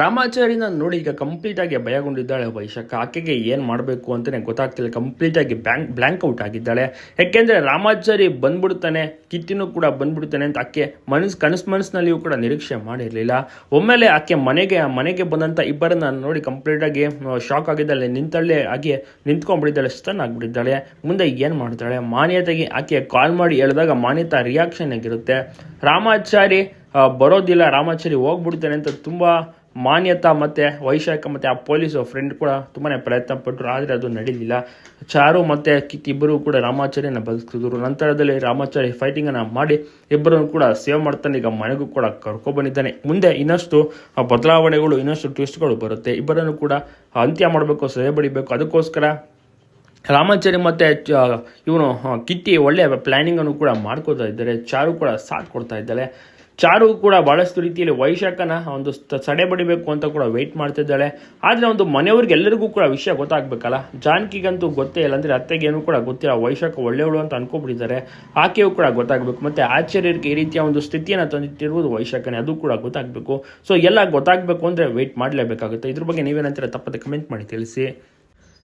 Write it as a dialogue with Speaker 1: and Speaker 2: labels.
Speaker 1: ರಾಮಾಚಾರಿನ ನೋಡಿ ಈಗ ಕಂಪ್ಲೀಟ್ ಆಗಿ ಭಯಗೊಂಡಿದ್ದಾಳೆ ವೈಶಾಖ. ಆಕೆಗೆ ಏನು ಮಾಡಬೇಕು ಅಂತಾನೆ ಗೊತ್ತಾಗ್ತಿಲ್ಲ. ಕಂಪ್ಲೀಟ್ ಆಗಿ ಬ್ಯಾಂಕ್ ಬ್ಲ್ಯಾಂಕ್ ಔಟ್ ಆಗಿದ್ದಾಳೆ. ಯಾಕೆಂದ್ರೆ ರಾಮಾಚಾರಿ ಬಂದ್ಬಿಡ್ತಾನೆ, ಕಿತ್ತಿನೂ ಕೂಡ ಬಂದ್ಬಿಡ್ತಾನೆ ಅಂತ ಆಕೆ ಮನಸ್ಸು ಕನಸು ಮನಸ್ಸಿನಲ್ಲಿಯೂ ಕೂಡ ನಿರೀಕ್ಷೆ ಮಾಡಿರಲಿಲ್ಲ. ಒಮ್ಮೆಲೆ ಆಕೆ ಮನೆಗೆ ಮನೆಗೆ ಬಂದಂತ ಇಬ್ಬರನ್ನ ನೋಡಿ ಕಂಪ್ಲೀಟ್ ಆಗಿ ಶಾಕ್ ಆಗಿದ್ದಾಳೆ. ನಿಂತಲ್ಲೇ ಆಗಿ ನಿಂತ್ಕೊಂಡ್ಬಿಟ್ಟಿದ್ದಾಳೆ ಸ್ಟನ್ ಆಗಿಬಿಟ್ಟಿದ್ದಾಳೆ. ಮುಂದೆ ಏನು ಮಾಡ್ತಾಳೆ? ಮಾನ್ಯತೆಗೆ ಆಕೆ ಕಾಲ್ ಮಾಡಿ ಹೇಳಿದಾಗ ಮಾನ್ಯತಾ ರಿಯಾಕ್ಷನ್ ಆಗಿರುತ್ತೆ. ರಾಮಾಚಾರಿ ಬರೋದಿಲ್ಲ. ರಾಮಾಚಾರಿ ಹೋಗ್ಬಿಡ್ತಾನೆ ಅಂತ ತುಂಬಾ ಮಾನ್ಯತಾ ಮತ್ತೆ ವೈಶಾಖ ಮತ್ತೆ ಆ ಪೊಲೀಸ್ ಫ್ರೆಂಡ್ ಕೂಡ ತುಂಬಾನೇ ಪ್ರಯತ್ನ ಪಟ್ಟರು ಆದರೆ ಅದು ನಡೀಲಿಲ್ಲ. ಚಾರು ಮತ್ತೆ ಕಿತ್ ಇಬ್ಬರು ಕೂಡ ರಾಮಾಚಾರ್ಯನ ಬದುಕಿದ್ರು. ನಂತರದಲ್ಲಿ ರಾಮಾಚಾರ್ಯ ಫೈಟಿಂಗ್ ಅನ್ನ ಮಾಡಿ ಇಬ್ಬರನ್ನು ಕೂಡ ಸೇವ್ ಮಾಡ್ತಾನೆ. ಈಗ ಮನೆಗೂ ಕೂಡ ಕರ್ಕೊಬಂದಿದ್ದಾನೆ ಮುಂದೆ ಇನ್ನಷ್ಟು ಬದಲಾವಣೆಗಳು, ಇನ್ನಷ್ಟು ಟ್ವಿಸ್ಟ್ಗಳು ಬರುತ್ತೆ. ಇಬ್ಬರನ್ನು ಕೂಡ ಅಂತ್ಯ ಮಾಡಬೇಕು ಸೆರೆ ಬಡಿಬೇಕು. ಅದಕ್ಕೋಸ್ಕರ ರಾಮಾಚಾರಿ ಮತ್ತೆ ಇವನು ಕಿತ್ತಿ ಒಳ್ಳೆಯ ಪ್ಲಾನಿಂಗ್ ಅನ್ನು ಕೂಡ ಮಾಡ್ಕೋತಾ ಇದ್ದಾರೆ. ಚಾರು ಕೂಡ ಸಾಥ್ ಕೊಡ್ತಾ ಇದ್ದಾಳೆ. ಚಾರು ಕೂಡ ಬಹಳಷ್ಟು ರೀತಿಯಲ್ಲಿ ವೈಶಾಖನ ಒಂದು ಸಡೆ ಬಡಿಬೇಕು ಅಂತ ಕೂಡ ವೆಯ್ಟ್ ಮಾಡ್ತಿದ್ದಾಳೆ. ಆದರೆ ಒಂದು ಮನೆಯವ್ರಿಗೆ ಎಲ್ಲರಿಗೂ ಕೂಡ ವಿಷಯ ಗೊತ್ತಾಗ್ಬೇಕಲ್ಲ? ಜಾನಕಿಗಂತೂ ಗೊತ್ತೇ ಇಲ್ಲ. ಅಂದ್ರೆ ಅತ್ತೆಗೇನು ಕೂಡ ಗೊತ್ತಿಲ್ಲ. ವೈಶಾಖ ಒಳ್ಳೆಯವಳು ಅಂತ ಅನ್ಕೊಬಿಟ್ಟಿದ್ದಾರೆ. ಆಕೆಯೂ ಕೂಡ ಗೊತ್ತಾಗಬೇಕು. ಮತ್ತೆ ಆಚಾರ್ಯರಿಗೆ ಈ ರೀತಿಯ ಒಂದು ಸ್ಥಿತಿಯನ್ನು ತಂದಿಟ್ಟಿರುವುದು ವೈಶಾಖನೇ. ಅದು ಕೂಡ ಗೊತ್ತಾಗಬೇಕು. ಸೊ ಎಲ್ಲ ಗೊತ್ತಾಗಬೇಕು ಅಂದ್ರೆ ವೆಯ್ಟ್ ಮಾಡಲೇಬೇಕಾಗುತ್ತೆ. ಇದ್ರ ಬಗ್ಗೆ ನೀವೇನಂತೀರ ತಪ್ಪದೆ ಕಮೆಂಟ್ ಮಾಡಿ. ತಿಳಿಸಿ.